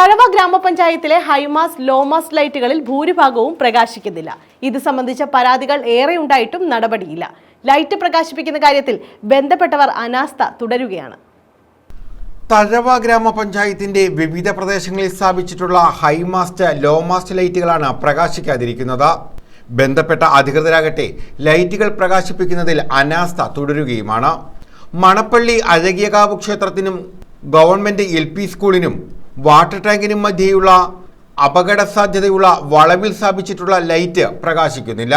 തഴവ ഗ്രാമപഞ്ചായത്തിലെ high mast low mast ലൈറ്റുകളിൽ ഭൂരിഭാഗവും പ്രകാശിക്കുന്നില്ല. ഇത് സംബന്ധിച്ച പരാതികൾ ഏറെ ഉണ്ടായിട്ടും നടപടിയില്ല. ലൈറ്റ് പ്രകാശിപ്പിക്കുന്ന കാര്യത്തിൽ ബന്ധപ്പെട്ടവർ അനാസ്ഥ തുടരുകയാണ്. തഴവ ഗ്രാമപഞ്ചായത്തിന്റെ വിവിധ പ്രദേശങ്ങളിൽ സ്ഥാപിച്ചിട്ടുള്ള ഹൈമാസ്റ്റ് ലോമാസ്റ്റ് ലൈറ്റുകളാണ് പ്രകാശിക്കാതിരിക്കുന്നത്. ബന്ധപ്പെട്ട അധികൃതരാകട്ടെ ലൈറ്റുകൾ പ്രകാശിപ്പിക്കുന്നതിൽ അനാസ്ഥ തുടരുകയുമാണ്. മണപ്പള്ളി അഴകിയകാവ് ക്ഷേത്രത്തിനും ഗവൺമെന്റ് എൽ സ്കൂളിനും വാട്ടർ ടാങ്കിനും മധ്യേയുള്ള അപകട സാധ്യതയുള്ള വളവിൽ സ്ഥാപിച്ചിട്ടുള്ള ലൈറ്റ് പ്രകാശിക്കുന്നില്ല.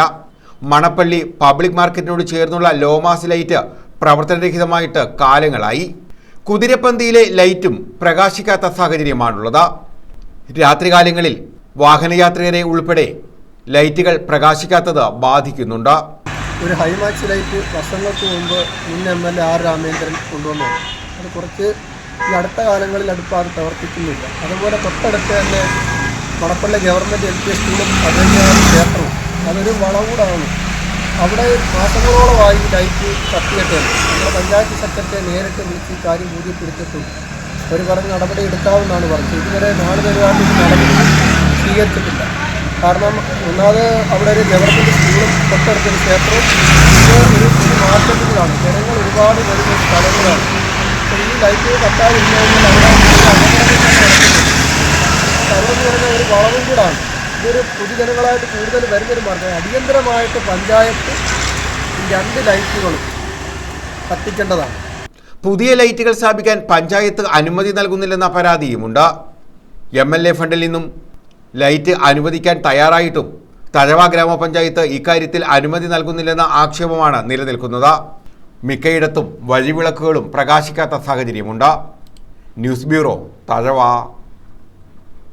മണപ്പള്ളി പബ്ലിക് മാർക്കറ്റിനോട് ചേർന്നുള്ള ലോമാസ് ലൈറ്റ് പ്രവർത്തനരഹിതമായിട്ട് കാലങ്ങളായി. കുതിരപ്പന്തിയിലെ ലൈറ്റും പ്രകാശിക്കാത്ത സാഹചര്യമാണുള്ളത്. രാത്രികാലങ്ങളിൽ വാഹനയാത്രികരെ ഉൾപ്പെടെ ലൈറ്റുകൾ പ്രകാശിക്കാത്തത് ബാധിക്കുന്നുണ്ട്. ഒരു ഹൈമാക്സ് ലൈറ്റ് വർഷങ്ങൾക്ക് മുമ്പ് മുൻ എം എൽ ആർ രാമേന്ദ്രൻ കൊണ്ടുവന്നു. അത് കുറച്ച് ഈ അടുത്ത കാലങ്ങളിൽ അടുപ്പ് അത് പ്രവർത്തിക്കുന്നില്ല. അതുപോലെ തൊട്ടടുത്ത് തന്നെ മണപ്പള്ളി ഗവൺമെന്റ് എൽ പി സ്കൂളും അതിന്റെ ക്ഷേത്രവും. അതൊരു വളവൂടാണ്. അവിടെ മാസങ്ങളോളമായി ലൈറ്റ് കത്തിയിട്ടുണ്ട്. നമ്മുടെ പഞ്ചായത്ത് സെക്രട്ടറിയെ നേരിട്ട് വിളിച്ച് ഈ കാര്യം ബോധ്യപ്പെടുത്തിയിട്ടുണ്ട്. അവർ പറഞ്ഞ് നടപടി എടുക്കാമെന്നാണ് പറഞ്ഞത്. ഇതുവരെ നാല് പേരുമായിട്ട് നടപടി സ്വീകരിച്ചിട്ടില്ല. കാരണം ഒന്നാമത് അവിടെ ഒരു ഗവൺമെന്റ് സ്കൂളും തൊട്ടടുത്തൊരു ക്ഷേത്രവും. ഇത് ഒരു മാറ്റത്തിലാണ്. ജനങ്ങൾ ഒരുപാട് വരുന്ന സ്ഥലങ്ങളാണ്. ലൈറ്റ് കത്താതിരുന്നതിനാൽ അവിടെ എന്ന് ഒരു വളവും കൂടാണ്. ഇതൊരു പൊതുജനങ്ങളായിട്ട് കൂടുതൽ വരുന്നൊരു മാർഗം അടിയന്തരമായിട്ട് പഞ്ചായത്ത് രണ്ട് ലൈറ്റുകളും കത്തിക്കേണ്ടതാണ്. പുതിയ ലൈറ്റുകൾ സ്ഥാപിക്കാൻ പഞ്ചായത്ത് അനുമതി നൽകുന്നില്ലെന്ന പരാതിയുമുണ്ട്. എം എൽ എ ഫണ്ടിൽ നിന്നും ലൈറ്റ് അനുവദിക്കാൻ തയ്യാറായിട്ടും തഴവ ഗ്രാമപഞ്ചായത്ത് ഇക്കാര്യത്തിൽ അനുമതി നൽകുന്നില്ലെന്ന ആക്ഷേപമാണ് നിലനിൽക്കുന്നത്. മിക്കയിടത്തും വഴിവിളക്കുകളും പ്രകാശിക്കാത്ത സാഹചര്യമുണ്ട്. News bureau Thazhava.